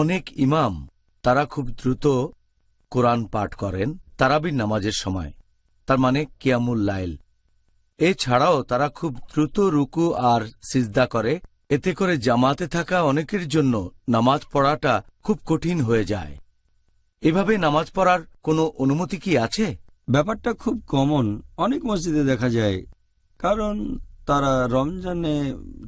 অনেক ইমাম, তারা খুব দ্রুত কোরআন পাঠ করেন তারাবির নামাজের সময়, তার মানে কিয়ামুল লাইল। এছাড়াও তারা খুব দ্রুত রুকু আর সিজদা করে, এতে করে জামাতে থাকা অনেকের জন্য নামাজ পড়াটা খুব কঠিন হয়ে যায়। এভাবে নামাজ পড়ার কোনো অনুমতি কি আছে? ব্যাপারটা খুব কমন অনেক মসজিদে দেখা যায়, কারণ তারা রমজানে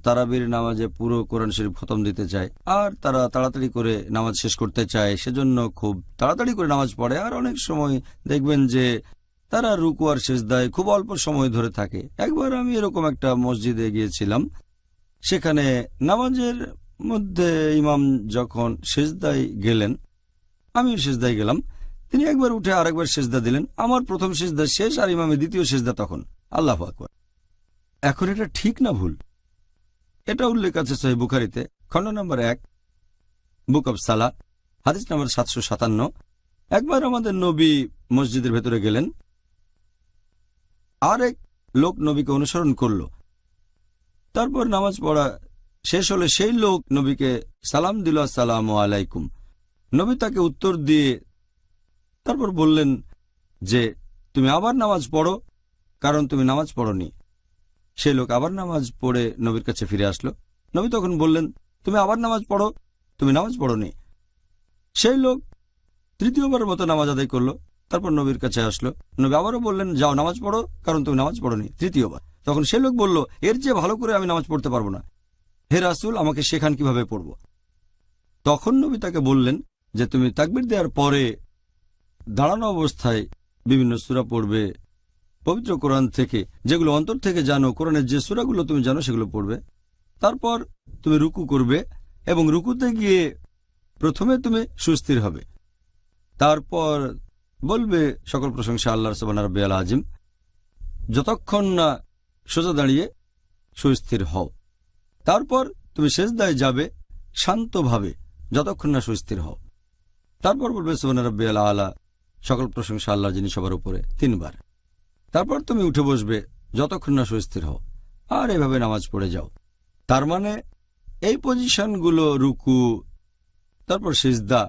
তারাবির নামাজে পুরো কোরআন শরীফ খতম দিতে চায়, আর তারা তাড়াতাড়ি করে নামাজ শেষ করতে চায়, সেজন্য খুব তাড়াতাড়ি করে নামাজ পড়ে। আর অনেক সময় দেখবেন যে তারা রুকু আর সেজদায় খুব অল্প সময় ধরে থাকে। একবার আমি এরকম একটা মসজিদে গিয়েছিলাম, সেখানে নামাজের মধ্যে ইমাম যখন সেজদায় গেলেন, আমিও সেজদায় গেলাম, তিনি একবার উঠে আরেকবার সেজদা দিলেন। আমার প্রথম সেজদা শেষ আর ইমামের দ্বিতীয় সেজদা তখন। আল্লাহ আকবর। এখন এটা ঠিক না ভুল? এটা উল্লেখ আছে সহি বুখারিতে, খণ্ড নম্বর এক, বুক অব সালা হাদিস নম্বর সাতশো সাতান্ন। একবার আমাদের নবী মসজিদের ভেতরে গেলেন। আরেক লোক নবীকে অনুসরণ করল। তারপর নামাজ পড়া শেষ হলে সেই লোক নবীকে সালাম দিল সালাম আলাইকুম। নবী তাকে উত্তর দিয়ে তারপর বললেন যে, তুমি আবার নামাজ পড়ো, কারণ তুমি নামাজ পড়নি। সেই লোক আবার নামাজ পড়ে নবীর কাছে ফিরে আসলো। নবী তখন বললেন, তুমি আবার নামাজ পড়ো? তুমি নামাজ পড়নি? সেই লোক তৃতীয়বার মতো নামাজ আদায় করল, তারপর নবীর কাছে আসলো। নবী আবারও বললেন, যাও নামাজ পড়ো, কারণ তুমি নামাজ পড়নি। তৃতীয়বার। তখন সেই লোক বলল, এর চেয়ে ভালো করে আমি নামাজ পড়তে পারব না। হে রাসুল, আমাকে শেখান কীভাবে পড়ব? তখন নবী তাকে বললেন যে, তুমি তাকবির দেওয়ার পরে দাঁড়ানো অবস্থায় বিভিন্ন সুরা পড়বে পবিত্র কোরআন থেকে, যেগুলো অন্তর থেকে জানো, কোরআনের যে সুরাগুলো তুমি জানো সেগুলো পড়বে। তারপর তুমি রুকু করবে এবং রুকুতে গিয়ে প্রথমে তুমি সুস্থির হবে। তারপর বলবে সকল প্রশংসা আল্লাহ সবান রব্বে আল আজিম যতক্ষণ না সোজা দাঁড়িয়ে সুস্থির হও। তারপর তুমি শেষদায় যাবে শান্তভাবে, যতক্ষণ না সুস্থির হও। তারপর বলবে সোবান রব্বে আলা আলা, সকল প্রশংসা আল্লাহ যিনি সবার উপরে, তিনবার। তারপর তুমি উঠে বসবে, যতক্ষণ না সুস্থির হও, আর এভাবে নামাজ পড়ে যাও। তার মানে এই পজিশনগুলো রুকু, তারপর সিজদা,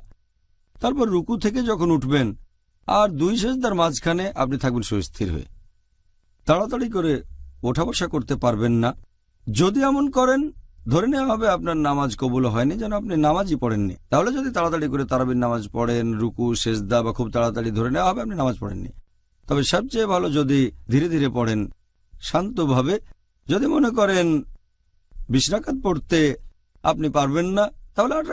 তারপর রুকু থেকে যখন উঠবেন, আর দুই সেজদার মাঝখানে আপনি থাকবেন সুস্থির হয়ে। তাড়াতাড়ি করে ওঠা বসা করতে পারবেন না। যদি এমন করেন, ধরে নেওয়া হবে আপনার নামাজ কবুল হয়নি, যেন আপনি নামাজই পড়েননি। তাহলে যদি তাড়াতাড়ি করে তারাবির নামাজ পড়েন, রুকু, সেজদা বা খুব তাড়াতাড়ি ধরে নেওয়া হবে, আপনি নামাজ পড়েননি। তবে সবচেয়ে ভালো যদি ধীরে ধীরে পড়েন, শান্তভাবে যদি মনে করেন, বিশ রাকাত পড়তে আপনি পারবেন না, তাহলে আট